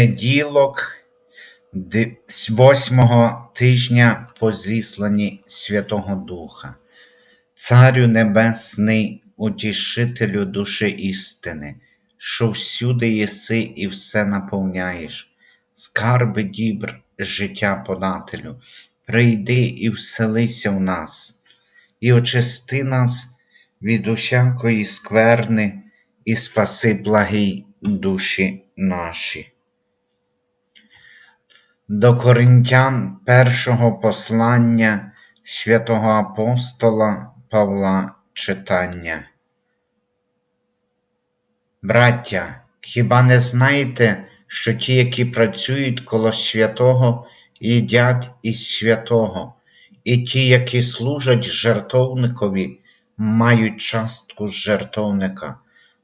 Неділок восьмого тижня по зісланні Святого Духа, Царю Небесний, утішителю душі істини, що всюди єси і все наповняєш, скарби дібр життя подателю, прийди і вселися в нас, і очисти нас від усякої скверни, і спаси благий душі наші. До Коринтян першого послання святого апостола Павла читання. Браття, хіба не знаєте, що ті, які працюють коло святого, їдять із святого, і ті, які служать жертовникові, мають частку жертовника.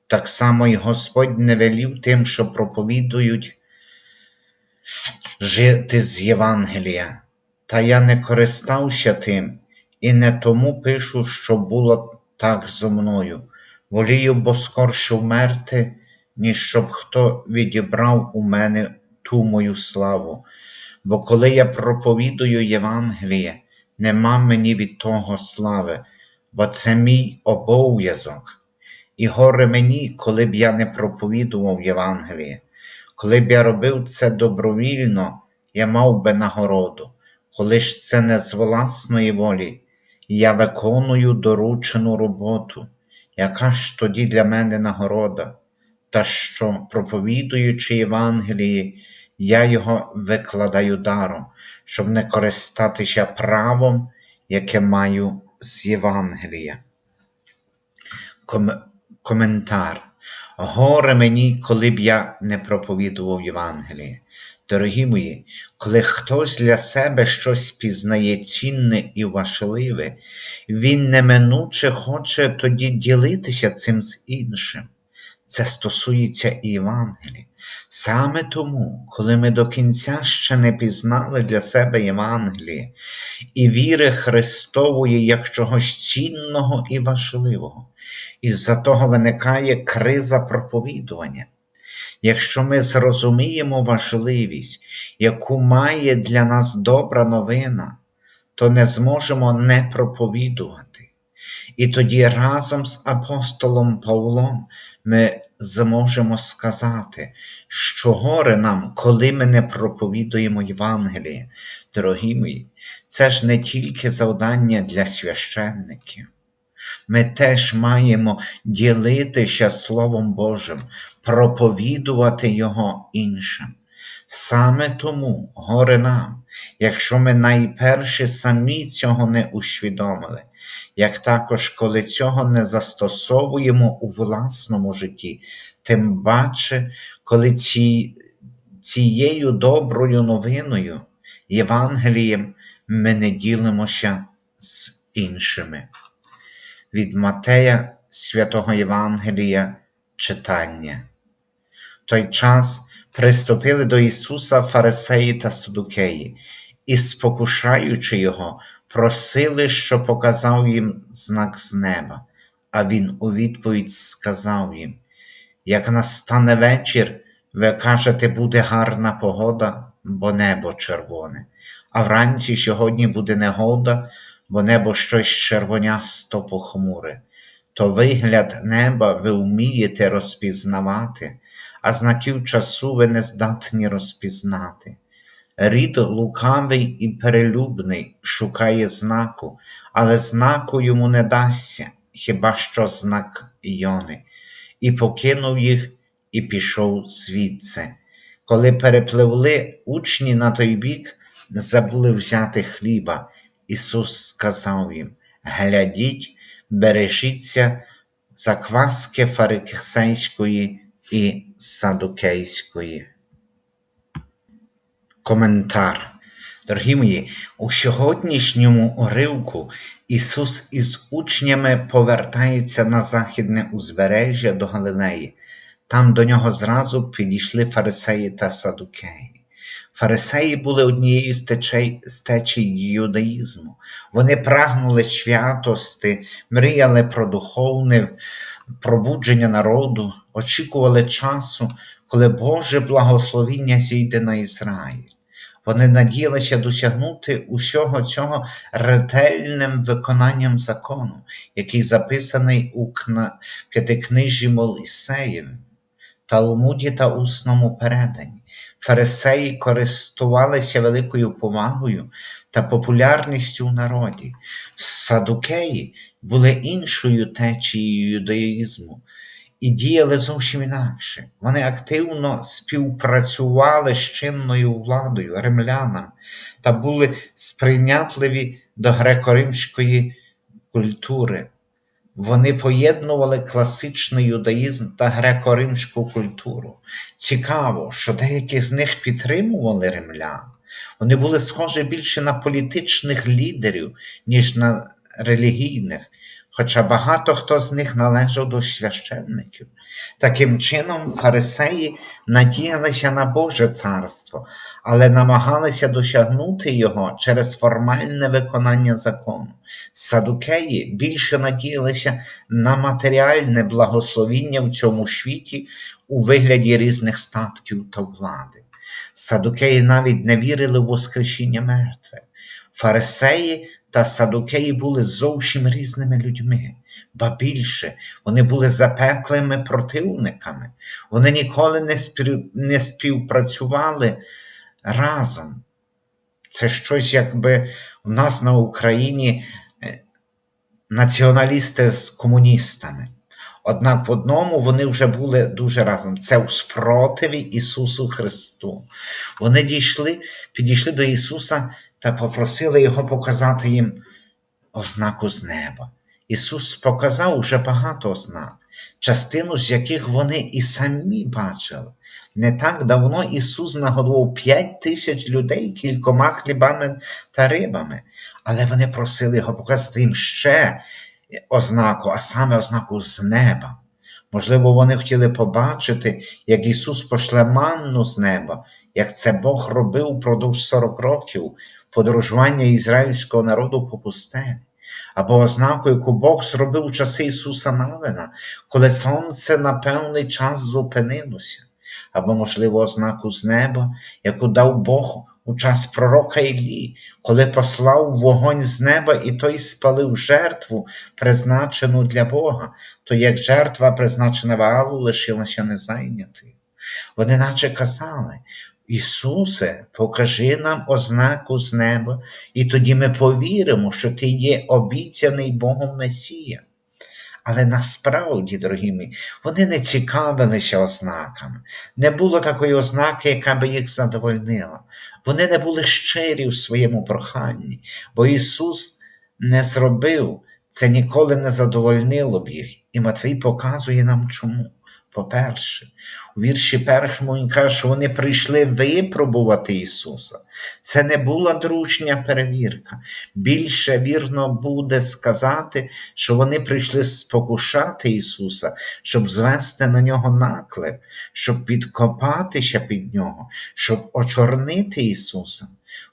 Так само й Господь не велів тим, що проповідують жити з Євангелія. Та я не користався тим, і не тому пишу, що було так зо мною. Волію, бо скорше вмерти, ніж щоб хто відібрав у мене ту мою славу. Бо коли я проповідую Євангеліє, нема мені від того слави, бо це мій обов'язок. І горе мені, коли б я не проповідував Євангеліє. Коли б я робив це добровільно, я мав би нагороду. Коли ж це не з власної волі, я виконую доручену роботу. Яка ж тоді для мене нагорода? Та що, проповідуючи Євангеліє, я його викладаю даром, щоб не користатися правом, яке маю з Євангелія. Ком- Коментар. Горе мені, коли б я не проповідував Євангеліє. Дорогі мої, коли хтось для себе щось пізнає цінне і важливе, він неминуче хоче тоді ділитися цим з іншим. Це стосується і Євангелія. Саме тому, коли ми до кінця ще не пізнали для себе Євангеліє і віри Христової як чогось цінного і важливого, із-за того виникає криза проповідування. Якщо ми зрозуміємо важливість, яку має для нас добра новина, то не зможемо не проповідувати. І тоді разом з апостолом Павлом ми зможемо сказати, що горе нам, коли ми не проповідуємо Євангеліє. Дорогі мої, це ж не тільки завдання для священників. Ми теж маємо ділитися Словом Божим, проповідувати Його іншим. Саме тому горе нам, якщо ми найперше самі цього не усвідомили, як також коли цього не застосовуємо у власному житті, тим паче, коли ці, цією доброю новиною, Євангелієм, ми не ділимося з іншими. Від Матея Святого Євангелія читання. В той час приступили до Ісуса Фарисеї та Садукеї і, спокушаючи Його, просили, що показав їм знак з неба. А Він у відповідь сказав їм: Як настане вечір, ви кажете, буде гарна погода, бо небо червоне, а вранці сьогодні буде негода, бо небо щось червонясто похмуре. То вигляд неба ви вмієте розпізнавати, а знаків часу ви не здатні розпізнати. Рід лукавий і перелюбний шукає знаку, але знаку йому не дасться, хіба що знак Йони, і покинув їх і пішов звідси. Коли перепливли учні на той бік, забули взяти хліба. Ісус сказав їм: Глядіть, бережіться закваски фарисейської і садукейської. Коментар. Дорогі мої, у сьогоднішньому уривку Ісус із учнями повертається на західне узбережжя до Галилеї. Там до нього зразу підійшли фарисеї та садукеї. Фарисеї були однією з течей, з течій юдаїзму. Вони прагнули святости, мріяли про духовне пробудження народу, очікували часу, коли Боже благословіння зійде на Ізраїль. Вони надіялися досягнути усього цього ретельним виконанням закону, який записаний у кна... п'ятикнижі Молісеєві, Талмуді та усному переданні. Фарисеї користувалися великою повагою та популярністю в народі. Садукеї були іншою течією юдаїзму і діяли зовсім інакше. Вони активно співпрацювали з чинною владою, римлянам та були сприйнятливі до греко-римської культури. Вони поєднували класичний юдаїзм та греко-римську культуру. Цікаво, що деякі з них підтримували римлян. Вони були схожі більше на політичних лідерів, ніж на релігійних, хоча багато хто з них належав до священників. Таким чином, фарисеї надіялися на Боже царство, але намагалися досягнути його через формальне виконання закону. Садукеї більше надіялися на матеріальне благословіння в цьому світі у вигляді різних статків та влади. Садукеї навіть не вірили в Воскресіння мертвих. Фарисеї та садукеї були зовсім різними людьми, ба більше вони були запеклими противниками, вони ніколи не, спів... не співпрацювали разом. Це щось, якби у нас на Україні е, націоналісти з комуністами. Однак в одному вони вже були дуже разом. Це у спротиві Ісусу Христу. Вони дійшли, підійшли до Ісуса та попросили Його показати їм ознаку з неба. Ісус показав уже багато ознак, частину з яких вони і самі бачили. Не так давно Ісус нагодував п'ять тисяч людей кількома хлібами та рибами, але вони просили Його показати їм ще ознаку, а саме ознаку з неба. Можливо, вони хотіли побачити, як Ісус пошле манну з неба, як це Бог робив впродовж 40 років подорожування ізраїльського народу по пустелі, або ознаку, яку Бог зробив у часи Ісуса Навина, коли сонце на певний час зупинилося, або, можливо, ознаку з неба, яку дав Бог у час пророка Іллі, коли послав вогонь з неба і той спалив жертву, призначену для Бога, то як жертва, призначена Ваалу, лишилася незайнятою. Вони наче казали, Ісусе, покажи нам ознаку з неба, і тоді ми повіримо, що Ти є обіцяний Богом Месія. Але насправді, дорогі мої, вони не цікавилися ознаками. Не було такої ознаки, яка би їх задовольнила. Вони не були щирі в своєму проханні, бо Ісус не зробив, це ніколи не задовольнило б їх. І Матвій показує нам чому. По-перше, у вірші першому він каже, що вони прийшли випробувати Ісуса. Це не була дружня перевірка. Більше вірно буде сказати, що вони прийшли спокушати Ісуса, щоб звести на нього наклеп, щоб підкопатися під нього, щоб очорнити Ісуса.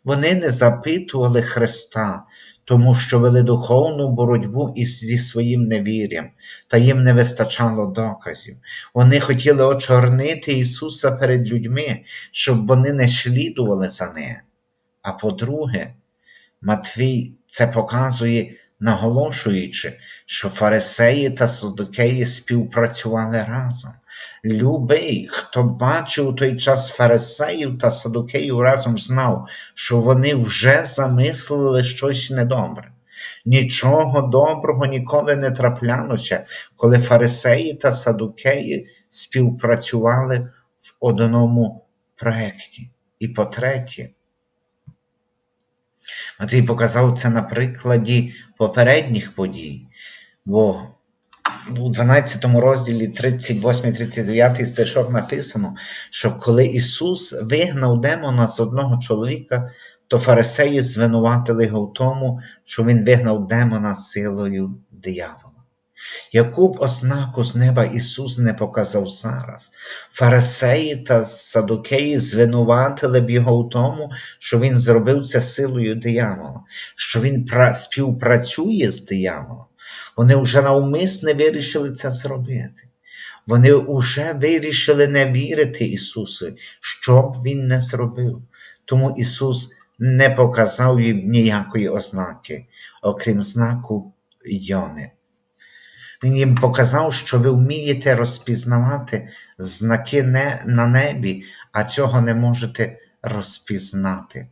Вони не запитували Христа, тому що вели духовну боротьбу із зі своїм невір'ям, та їм не вистачало доказів. Вони хотіли очорнити Ісуса перед людьми, щоб вони не слідували за ним. А по-друге, Матвій це показує, наголошуючи, що фарисеї та садукеї співпрацювали разом. Любий, хто бачив у той час фарисеїв та садукеїв разом знав, що вони вже замислили щось недобре. Нічого доброго ніколи не траплялося, коли фарисеї та садукеї співпрацювали в одному проєкті. І по-третє, Матвій показав це на прикладі попередніх подій, бо у 12 розділі 38-39 стишок написано, що коли Ісус вигнав демона з одного чоловіка, то фарисеї звинуватили його в тому, що Він вигнав демона силою диявола. Яку б ознаку з неба Ісус не показав зараз, фарисеї та садукеї звинуватили б його в тому, що Він зробив це силою диявола, що Він співпрацює з дияволом. Вони вже навмисне вирішили це зробити. Вони вже вирішили не вірити Ісусу, що б Він не зробив. Тому Ісус не показав їм ніякої ознаки, окрім знаку Йони. Він їм показав, що ви вмієте розпізнавати знаки не на небі, а цього не можете розпізнати.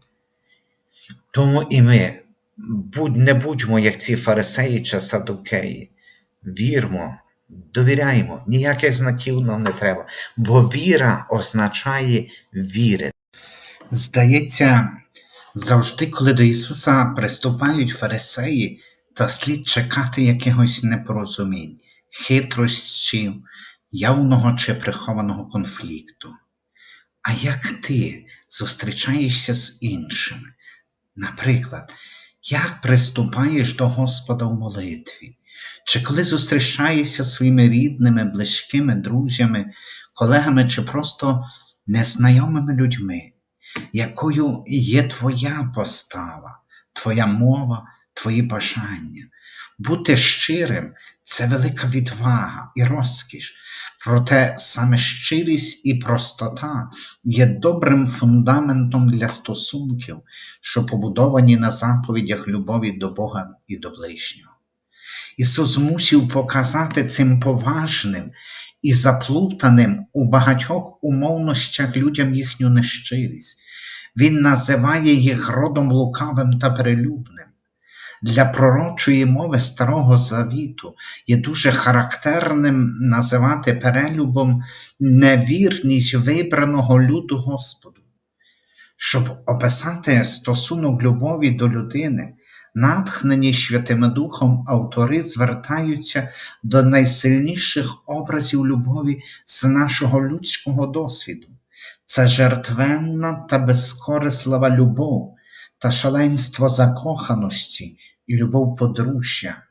Тому і ми будь, не будьмо, як ці фарисеї чи садукеї. Вірмо, довіряємо, ніяких знаків нам не треба, бо віра означає вірити. Здається, завжди, коли до Ісуса приступають фарисеї, то слід чекати якихось непорозумінь, хитрощів, явного чи прихованого конфлікту. А як ти зустрічаєшся з іншими? Наприклад, як приступаєш до Господа в молитві? Чи коли зустрічаєшся своїми рідними, близькими, друзями, колегами чи просто незнайомими людьми? Якою є твоя постава, твоя мова, твої бажання? Бути щирим це велика відвага і розкіш. Проте саме щирість і простота є добрим фундаментом для стосунків, що побудовані на заповідях любові до Бога і до ближнього. Ісус мусив показати цим поважним і заплутаним у багатьох умовностях людям їхню нещирість. Він називає їх родом лукавим та перелюбним. Для пророчої мови Старого Завіту є дуже характерним називати перелюбом невірність вибраного люду Господу. Щоб описати стосунок любові до людини, натхнені Святим Духом автори звертаються до найсильніших образів любові з нашого людського досвіду. Це жертвенна та безкорислива любов та шаленство закоханості і любов подружжя.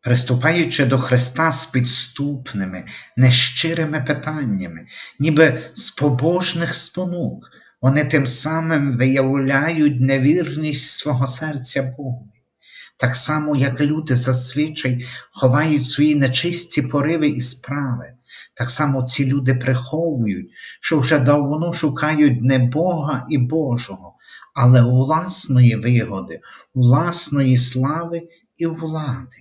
Приступаючи до Христа з підступними, нещирими питаннями, ніби з побожних спонук, вони тим самим виявляють невірність свого серця Богу. Так само, як люди зазвичай ховають свої нечисті пориви і справи, так само ці люди приховують, що вже давно шукають не Бога і Божого, але власної вигоди, власної слави і влади.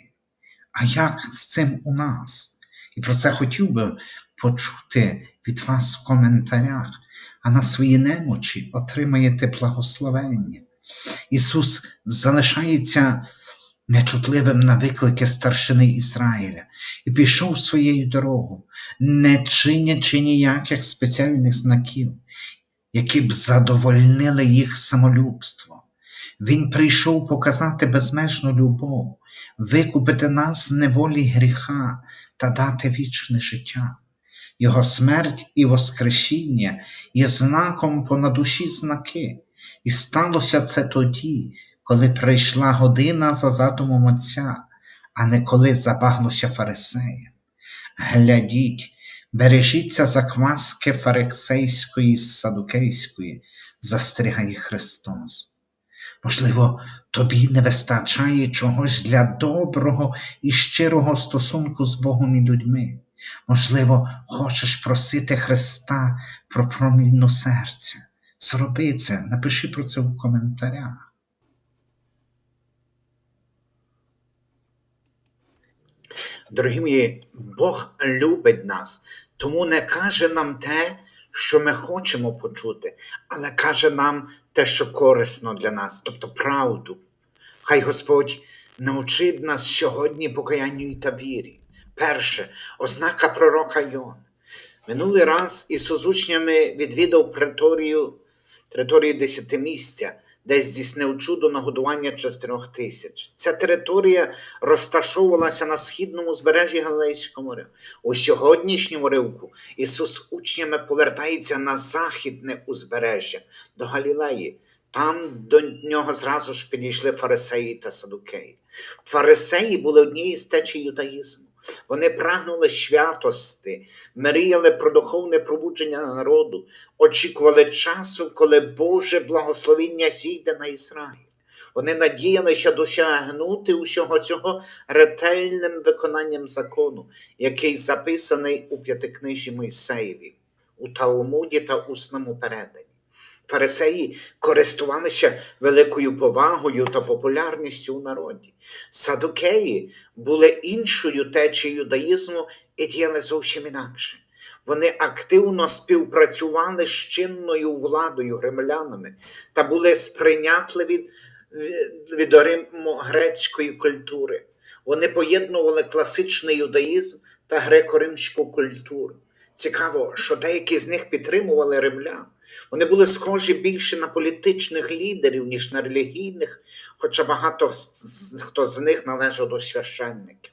А як з цим у нас? І про це хотів би почути від вас в коментарях, а на свої немочі отримаєте благословення. Ісус залишається нечутливим на виклики старшини Ізраїля і пішов своєю дорогою, не чинячи ніяких спеціальних знаків, які б задовольнили їх самолюбство. Він прийшов показати безмежну любов, викупити нас з неволі гріха та дати вічне життя. Його смерть і Воскресіння є знаком понад душі знаки, і сталося це тоді, коли прийшла година за задумом Отця, а не коли забаглося фарисеям. Глядіть, бережіться закваски фарисейської і садукейської, застерігає Христос. Можливо, тобі не вистачає чогось для доброго і щирого стосунку з Богом і людьми. Можливо, хочеш просити Христа про промінну серця. Зроби це, напиши про це в коментарях. Дорогі мої, Бог любить нас, тому не каже нам те, що ми хочемо почути, але каже нам те, що корисно для нас, тобто правду. Хай Господь навчить нас сьогодні покаянню та вірі. Перше, ознака пророка Йона. Минулий раз Ісус учнями відвідав преторію, територію десятимістя, де здійснив чудо нагодування чотирьох тисяч. Ця територія розташовувалася на східному збережжі Галилейського моря. У сьогоднішньому ривку Ісус учнями повертається на західне узбережжя до Галілеї. Там до нього зразу ж підійшли фарисеї та садукеї. Фарисеї були однією з течій юдаїзму. Вони прагнули святости, мріяли про духовне пробудження народу, очікували часу, коли Боже благословіння зійде на Ізраїль. Вони надіялися досягнути усього цього ретельним виконанням закону, який записаний у п'ятикнижі Мойсеєві, у Талмуді та усному переданні. Фарисеї користувалися великою повагою та популярністю у народі. Садукеї були іншою течією юдаїзму і діяли зовсім інакше. Вони активно співпрацювали з чинною владою римлянами та були сприйнятливі від римо-грецької культури. Вони поєднували класичний юдаїзм та греко-римську культуру. Цікаво, що деякі з них підтримували римлян. Вони були схожі більше на політичних лідерів, ніж на релігійних, хоча багато хто з них належав до священників.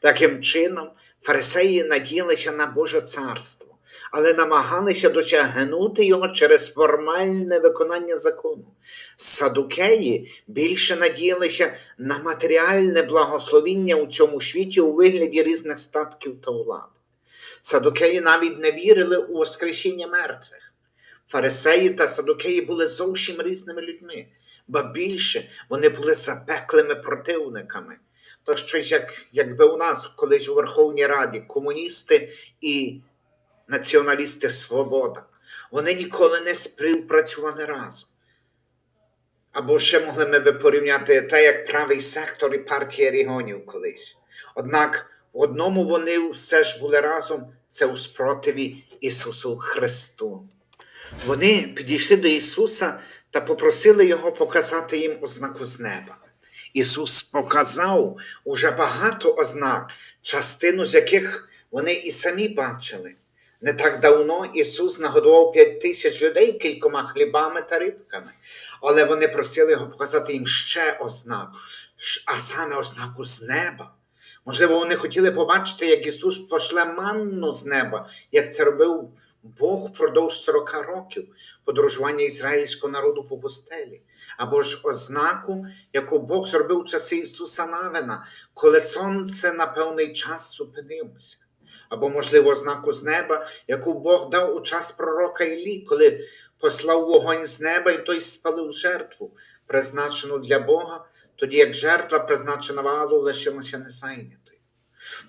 Таким чином, фарисеї надіялися на Боже царство, але намагалися досягнути його через формальне виконання закону. Садукеї більше надіялися на матеріальне благословіння у цьому світі у вигляді різних статків та влади. Садукеї навіть не вірили у Воскресіння мертвих. Фарисеї та садукеї були зовсім різними людьми, ба більше вони були запеклими противниками. То щось як, якби у нас колись у Верховній Раді комуністи і націоналісти Свобода. Вони ніколи не співпрацювали разом. Або ще могли ми би порівняти те, як правий сектор і партія регіонів колись. Однак в одному вони все ж були разом це у спротиві Ісусу Христу. Вони підійшли до Ісуса та попросили Його показати їм ознаку з неба. Ісус показав уже багато ознак, частину з яких вони і самі бачили. Не так давно Ісус нагодував п'ять тисяч людей кількома хлібами та рибками, але вони просили його показати їм ще ознаку, а саме ознаку з неба. Можливо, вони хотіли побачити, як Ісус пошле манну з неба, як це робив Бог впродовж 40 років подорожування ізраїльського народу по пустелі, або ж ознаку, яку Бог зробив у часи Ісуса Навина, коли сонце на певний час зупинилося. Або, можливо, ознаку з неба, яку Бог дав у час пророка Іллі, коли послав вогонь з неба і той спалив жертву, призначену для Бога, тоді як жертва, призначена валу, лишилася незайнятою.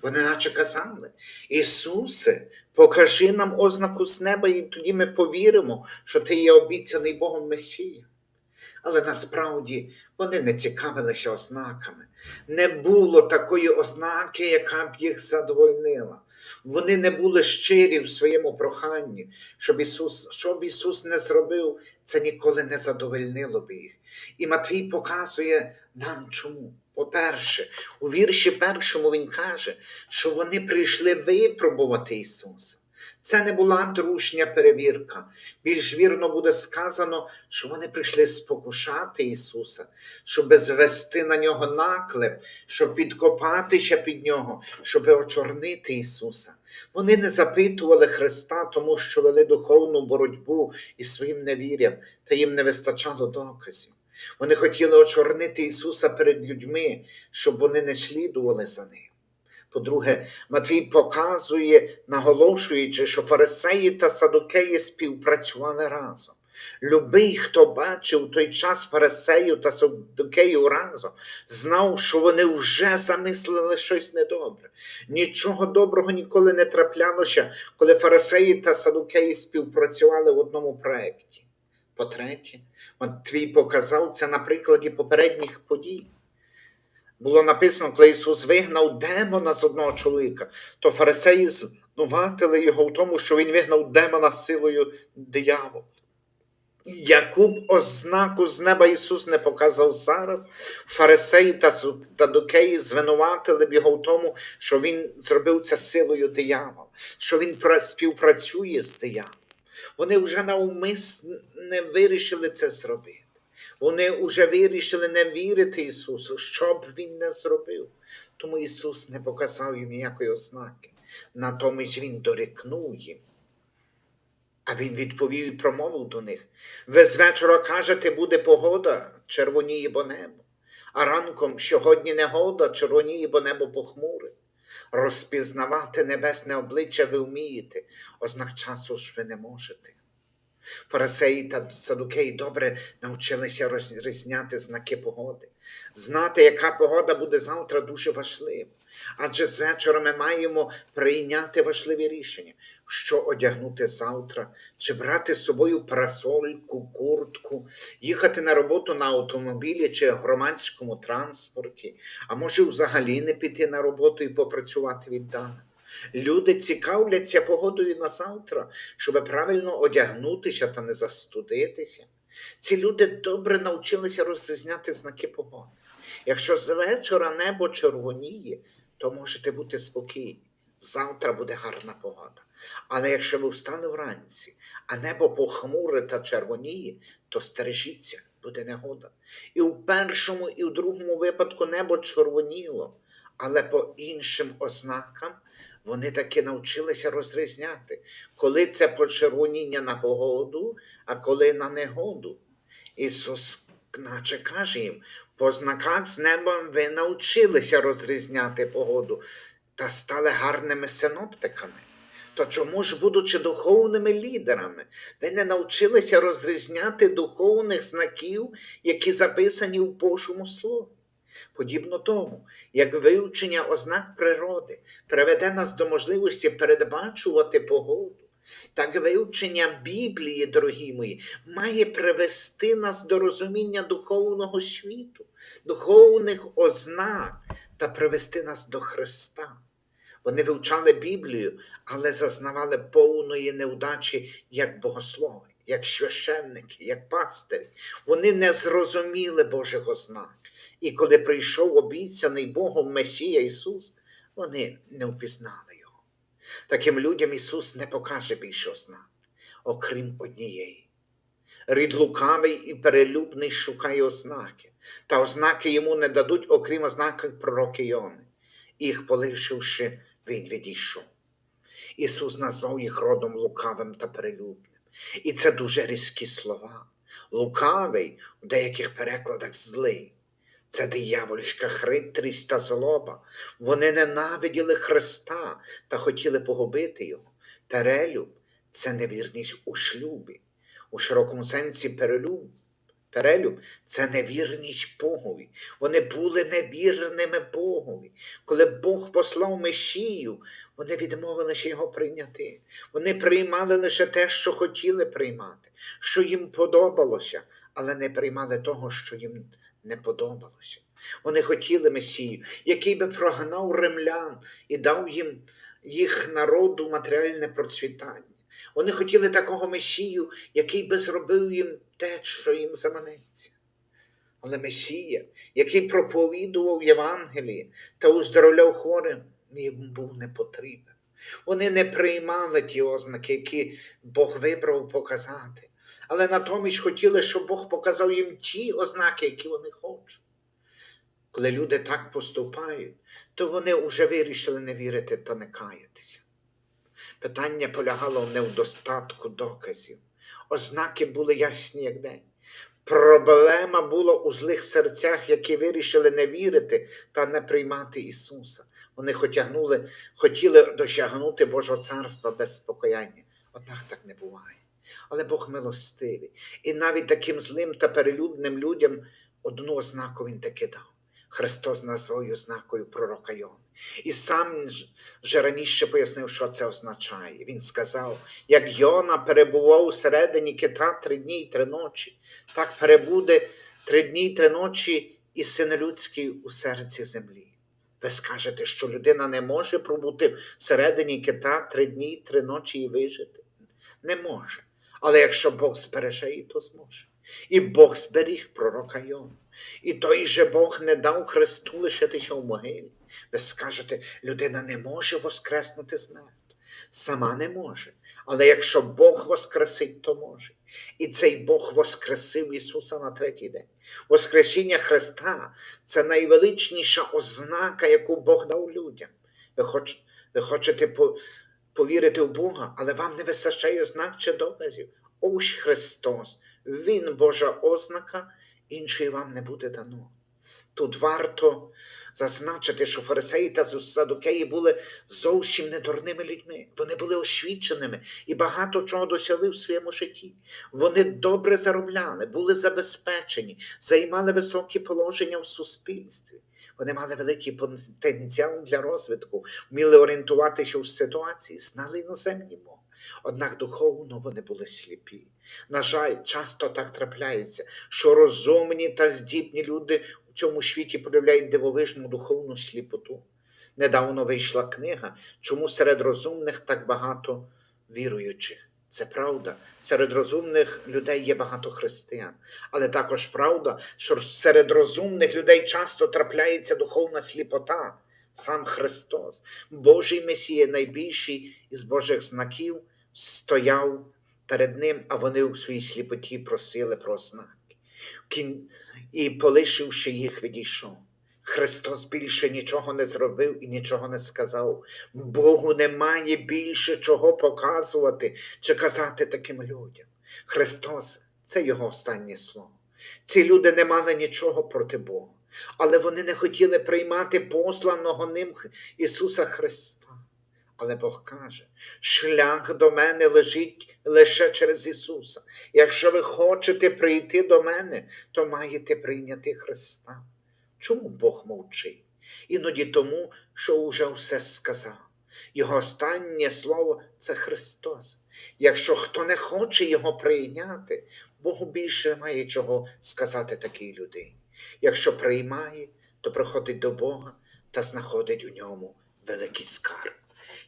Вони наче казали, Ісусе, покажи нам ознаку з неба, і тоді ми повіримо, що Ти є обіцяний Богом Месія. Але насправді вони не цікавилися ознаками. Не було такої ознаки, яка б їх задовольнила. Вони не були щирі в своєму проханні, щоб Ісус, що б Ісус не зробив, це ніколи не задовольнило б їх. І Матвій показує нам чому. По-перше, у вірші першому він каже, що вони прийшли випробувати Ісуса. Це не була дружня перевірка. Більш вірно буде сказано, що вони прийшли спокушати Ісуса, щоб звести на нього наклеп, щоб підкопатися під нього, щоб очорнити Ісуса. Вони не запитували Христа, тому що вели духовну боротьбу із своїм невір'ям, та їм не вистачало доказів. Вони хотіли очорнити Ісуса перед людьми, щоб вони не слідували за ним. По-друге, Матвій показує, наголошуючи, що фарисеї та садукеї співпрацювали разом. Любий, хто бачив той час фарисею та садукею разом, знав, що вони вже замислили щось недобре. Нічого доброго ніколи не траплялося, коли фарисеї та садукеї співпрацювали в одному проєкті. По-третє, Матвій показав це на прикладі попередніх подій. Було написано, коли Ісус вигнав демона з одного чоловіка, то фарисеї звинуватили його в тому, що Він вигнав демона силою диявола. Яку б ознаку з неба Ісус не показав зараз, фарисеї та садукеї звинуватили б його в тому, що Він зробив це силою диявола, що Він співпрацює з дияволом. Вони вже навмисне вирішили це зробити. Вони вже вирішили не вірити Ісусу, що б Він не зробив. Тому Ісус не показав їм ніякої ознаки. Натомість Він дорікнув їм. А він відповів і промовив до них: ви з вечора кажете, буде погода, червоніє бо небо, а ранком сьогодні негода, червоніє бо небо похмуре. Розпізнавати небесне обличчя ви вмієте, ознак часу ж ви не можете. Фарисеї та садукеї добре навчилися розрізняти знаки погоди. Знати, яка погода буде завтра, дуже важливо. Адже з вечора ми маємо прийняти важливі рішення, що одягнути завтра, чи брати з собою парасольку, куртку, їхати на роботу на автомобілі чи громадському транспорті, а може взагалі не піти на роботу і попрацювати віддано. Люди цікавляться погодою на завтра, щоб правильно одягнутися та не застудитися. Ці люди добре навчилися розрізняти знаки погоди. Якщо з вечора небо червоніє, то можете бути спокійні. Завтра буде гарна погода. Але якщо ви встали вранці, а небо похмуре та червоніє, то стережіться, буде негода. І в першому, і в другому випадку небо червоніло, але по іншим ознакам вони таки навчилися розрізняти, коли це почервоніння на погоду, а коли на негоду. Ісус наче каже їм, по знаках з неба ви навчилися розрізняти погоду та стали гарними синоптиками. То чому ж, будучи духовними лідерами, ви не навчилися розрізняти духовних знаків, які записані в Божому Слові? Подібно тому, як вивчення ознак природи приведе нас до можливості передбачувати погоду, так вивчення Біблії, дорогі мої, має привести нас до розуміння духовного світу, духовних ознак та привести нас до Христа. Вони вивчали Біблію, але зазнавали повної невдачі як богослови, як священники, як пастирі. Вони не зрозуміли Божих ознак. І коли прийшов обіцяний Богом Месія Ісус, вони не впізнали Його. Таким людям Ісус не покаже більше ознак, окрім однієї. Рід лукавий і перелюбний шукає ознаки, та ознаки йому не дадуть, окрім ознаки пророки Йони. Їх полишивши, він відійшов. Ісус назвав їх родом лукавим та перелюбним. І це дуже різкі слова. Лукавий в деяких перекладах злий. Це диявольська хитрість та злоба. Вони ненавиділи Христа та хотіли погубити Його. Перелюб це невірність у шлюбі. У широкому сенсі перелюб. Перелюб це невірність Богові. Вони були невірними Богові. Коли Бог послав Месію, вони відмовилися його прийняти. Вони приймали лише те, що хотіли приймати, що їм подобалося, але не приймали того, що їм не подобалося. Вони хотіли Месію, який би прогнав римлян і дав їм їх народу матеріальне процвітання. Вони хотіли такого Месію, який би зробив їм те, що їм заманеться. Але Месія, який проповідував Євангеліє та уздоровляв хворим, їм був не потрібен. Вони не приймали ті ознаки, які Бог вибрав показати, але натомість хотіли, щоб Бог показав їм ті ознаки, які вони хочуть. Коли люди так поступають, то вони вже вирішили не вірити та не каятися. Питання полягало не в достатку доказів. Ознаки були ясні, як день. Проблема була у злих серцях, які вирішили не вірити та не приймати Ісуса. Вони хотягнули, хотіли досягнути Божого царства без спокояння. Однак так не буває. Але Бог милостивий. І навіть таким злим та перелюбним людям одну ознаку Він таки дав. Христос назвав ознакою пророка Йони. І сам вже раніше пояснив, що це означає. Він сказав, як Йона перебував у середині кита три дні й три ночі, так перебуде три дні й три ночі і син людський у серці землі. Ви скажете, що людина не може пробути всередині кита три дні й три ночі і вижити? Не може. Але якщо Бог збереже її, то зможе. І Бог зберіг пророка Йону. І той же Бог не дав Христу лишитися в могилі. Ви скажете, людина не може воскреснути з мертвих. Сама не може. Але якщо Бог воскресить, то може. І цей Бог воскресив Ісуса на третій день. Воскресіння Христа це найвеличніша ознака, яку Бог дав людям. Ви, хоч, ви хочете повірити в Бога, але вам не вистачає ознак чи доказів. Ось Христос, Він Божа ознака, іншої вам не буде дано. Тут варто зазначити, що фарисеї та садукеї були зовсім не дурними людьми. Вони були освіченими і багато чого досягли в своєму житті. Вони добре заробляли, були забезпечені, займали високі положення в суспільстві. Вони мали великий потенціал для розвитку, вміли орієнтуватися у ситуації, знали іноземні мови. Однак духовно вони були сліпі. На жаль, часто так трапляється, що розумні та здібні люди у цьому світі проявляють дивовижну духовну сліпоту. Недавно вийшла книга, чому серед розумних так багато віруючих. Це правда, серед розумних людей є багато християн, але також правда, що серед розумних людей часто трапляється духовна сліпота. Сам Христос, Божий Месія, найбільший із Божих знаків, стояв перед ним, а вони у своїй сліпоті просили про знаки. І, полишивши їх, відійшов. Христос більше нічого не зробив і нічого не сказав. Богу немає більше чого показувати чи казати таким людям. Христос це його останнє слово. Ці люди не мали нічого проти Бога, але вони не хотіли приймати посланого ним Ісуса Христа. Але Бог каже, шлях до мене лежить лише через Ісуса. Якщо ви хочете прийти до мене, то маєте прийняти Христа. Чому Бог мовчить? Іноді тому, що вже все сказав. Його останнє слово це Христос. Якщо хто не хоче його прийняти, Богу більше немає чого сказати такій людині. Якщо приймає, то приходить до Бога та знаходить у ньому великий скарб.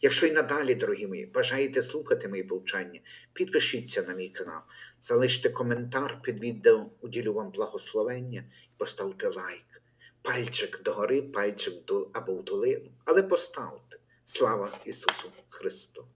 Якщо й надалі, дорогі мої, бажаєте слухати мої повчання, підпишіться на мій канал, залиште коментар під відео, уділю вам благословення і поставте лайк. Пальчик догори, пальчик до або в долину, але поставте. Слава Ісусу Христу!